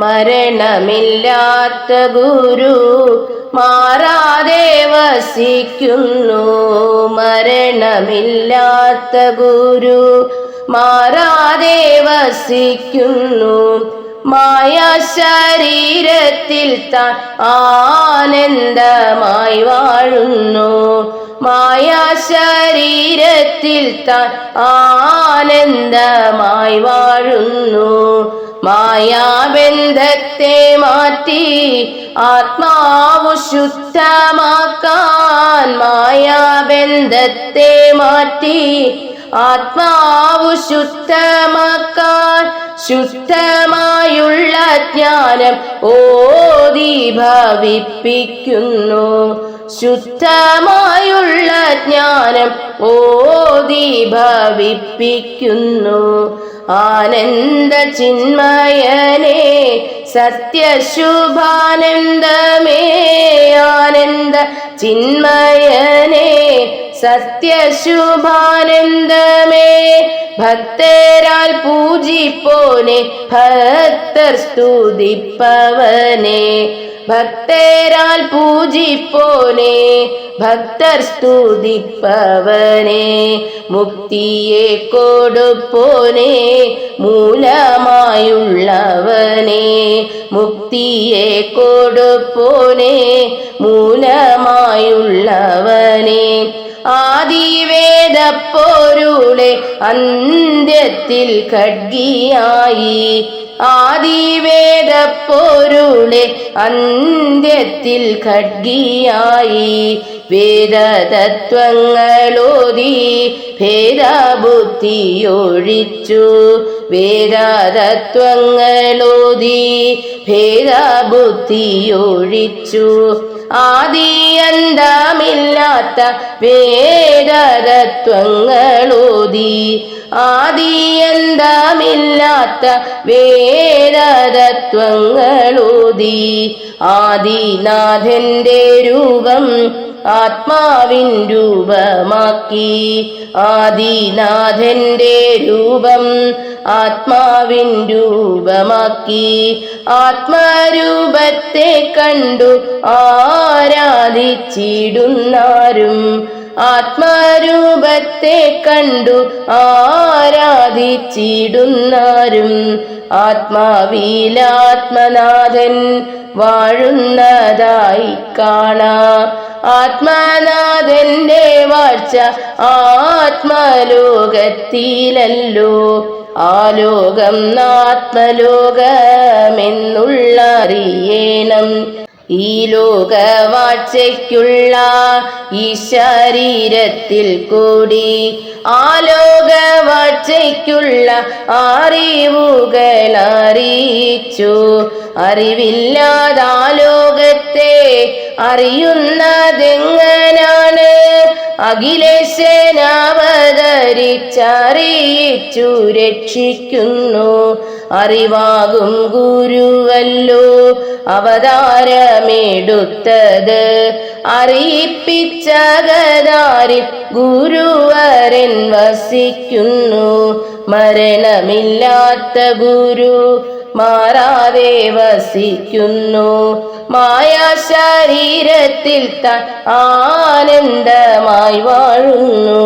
മരണമില്ലാത്ത ഗുരു മാറാതെ വസിക്കുന്നു. മരണമില്ലാത്ത ഗുരു മാറാതെ വസിക്കുന്നു. മായ ശരീരത്തിൽ താൻ ആനന്ദമായി വാഴുന്നു. മായ ശരീരത്തിൽ താൻ ആനന്ദമായി വാഴുന്നു. മായാബന്ധത്തെ മാറ്റി ആത്മാവു ശുദ്ധമാക്കാൻ മായാബന്ധത്തെ മാറ്റി ആത്മാവു ശുദ്ധമാക്കാൻ ശുദ്ധമായുള്ള ജ്ഞാനം ഓതി ഭവിപ്പിക്കുന്നു. ശുദ്ധമായുള്ള ജ്ഞാനം ഓതി ആനന്ദ ചിന്മയനെ സത്യശുഭാനന്ദമേ. ആനന്ദ ചിന്മയനെ സത്യശുഭാനന്ദമേ. ഭക്തരാൽ പൂജിപ്പോനെ ഭക്തർ സ്തുതിപ്പവനെ. ഭക്തരാൽ പൂജിപ്പോനെ ഭക്തർ സ്തുതിപ്പവനെ. മുക്തിയെ കൊടുപ്പോനെ മൂലമായുള്ളവനെ. മുക്തിയെ കൊടുപ്പോനെ മൂലമായുള്ളവനെ. ആദിവേദപ്പോരുളെ അന്ത്യത്തിൽ ഖഡ്ഗിയായി ആദിവേദപ്പോരുളെ അന്ത്യത്തിൽ ഖഡ്ഗിയായി വേദതത്വങ്ങളോതി ഭേദബുദ്ധിയൊഴിച്ചു വേദതത്വങ്ങളോതി ഭേദബുദ്ധിയൊഴിച്ചു ആദിയന്തമില്ലാത്ത വേദതത്വങ്ങളോതി. ആദിയന്തമില്ലാത്ത വേദതത്വങ്ങളോതി. ആദിനാഥന്റെ രൂപം ആത്മാവിൻ രൂപമാക്കി. ആദിനാഥന്റെ രൂപം ആത്മാവിൻ രൂപമാക്കി. ആത്മരൂപത്തെ കണ്ടു ആരാധിച്ചിടുന്നാരും. ആത്മരൂപത്തെ കണ്ടു ആരാധിച്ചിടുന്നാരും. ആത്മാവിലാത്മനാഥൻ വാഴുന്നതായി കാണാം. ആത്മനാഥന്റെ വാഴ്ച ആത്മലോകത്തിലല്ലോ. ആലോകം നാത്മലോകമെന്നുള്ളറിയേണം ഈ ലോകവാഴ്ചയ്ക്കുള്ള ഈ ശരീരത്തിൽ കൂടി ആലോകവാഴ്ചയ്ക്കുള്ള അറിവുകൾ അറിയിച്ചു അറിവില്ലാതാലോകത്തെ അറിയുന്നതെങ്ങനാണ്? അഖിലേശനാവതരിച്ചറിയിച്ചു രക്ഷിക്കുന്നു. അറിവാകും ഗുരുവല്ലോ അവതാരമെടുത്തത്. അറിയിപ്പിച്ചകതാരിൽ ഗുരുവരൻ വസിക്കുന്നു. മരണമില്ലാത്ത ഗുരു മാറാതെ വസിക്കുന്നു. മായാ ശരീരത്തിൽ താൻ ആനന്ദമായി വാഴുന്നു.